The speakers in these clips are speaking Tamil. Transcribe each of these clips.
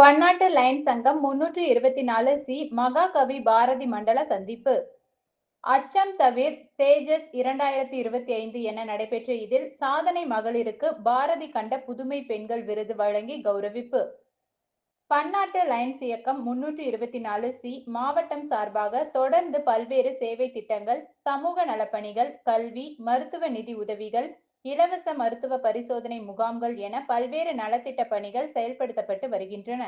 பன்னாட்டு லைன் சங்கம் முன்னூற்றி இருபத்தி நாலு சி மகாகவி பாரதி மண்டல சந்திப்பு. அச்சம் தவிர் தேஜஸ் இரண்டாயிரத்தி இருபத்தி ஐந்து என நடைபெற்ற இதில் சாதனை மகளிருக்கு பாரதி கண்ட புதுமை பெண்கள் விருது வழங்கி கௌரவிப்பு. பன்னாட்டு லைன்ஸ் இயக்கம் முன்னூற்றி இருபத்தி நாலு சி மாவட்டம் சார்பாக தொடர்ந்து பல்வேறு சேவை திட்டங்கள் சமூக நலப்பணிகள் கல்வி மருத்துவ நிதி உதவிகள் இலவச மருத்துவ பரிசோதனை முகாம்கள் என பல்வேறு நலத்திட்ட பணிகள் செயல்படுத்தப்பட்டு வருகின்றன.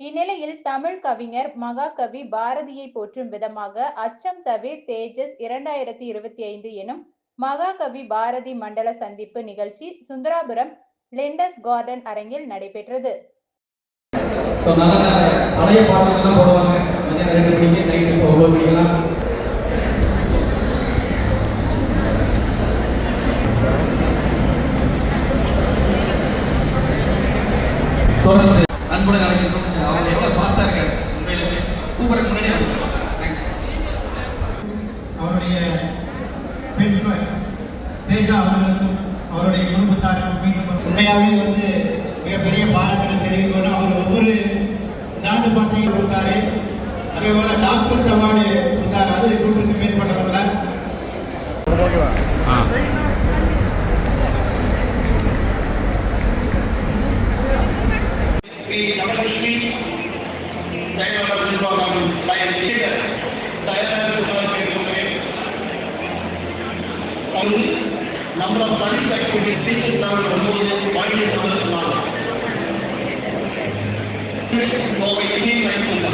இந்நிலையில் தமிழ் கவிஞர் மகாகவி பாரதியை போற்றும் விதமாக அச்சம் தவிர் தேஜஸ் இரண்டாயிரத்தி இருபத்தி ஐந்து எனும் மகாகவி பாரதி மண்டல சந்திப்பு நிகழ்ச்சி சுந்தராபுரம் லிண்டஸ் கார்டன் அரங்கில் நடைபெற்றது. பழைய பாடல்கள் தான் போடுவாங்க. மதியம் ரெண்டு மணிக்கு நைட்டு ஒவ்வொரு மணிக்கெல்லாம் தொடர்ந்து அன்புடன் அழைக்கிறோம் அவங்க எவ்வளோ ஃபாஸ்ட்டாக இருக்காரு. உண்மையிலுமே. கூப்பிட்றதுக்கு முன்னாடி அவருடைய பெண்கள் தேஜா அவர்களுக்கும் அவருடைய குடும்பத்தாருக்கும் மீண்டும் உண்மையாகவே வந்து மிகப்பெரிய பாராட்டுகள் தெரிவிக்கணும். அவர் ஒவ்வொரு தாண்டு பார்த்தீங்க கொடுத்தாரு. அதே போல டாக்டர்ஸ் அவார்டு கொடுத்தாரு. அது நூற்றுக்கு மேற்பட்டவர்கள் saya orang jumpa kamu Saya cerita. Saya akan berusaha untuk kamu. Kamu, nama kami tak kini cerita tentang kamu yang paling sama sama. Mau ini main kuda.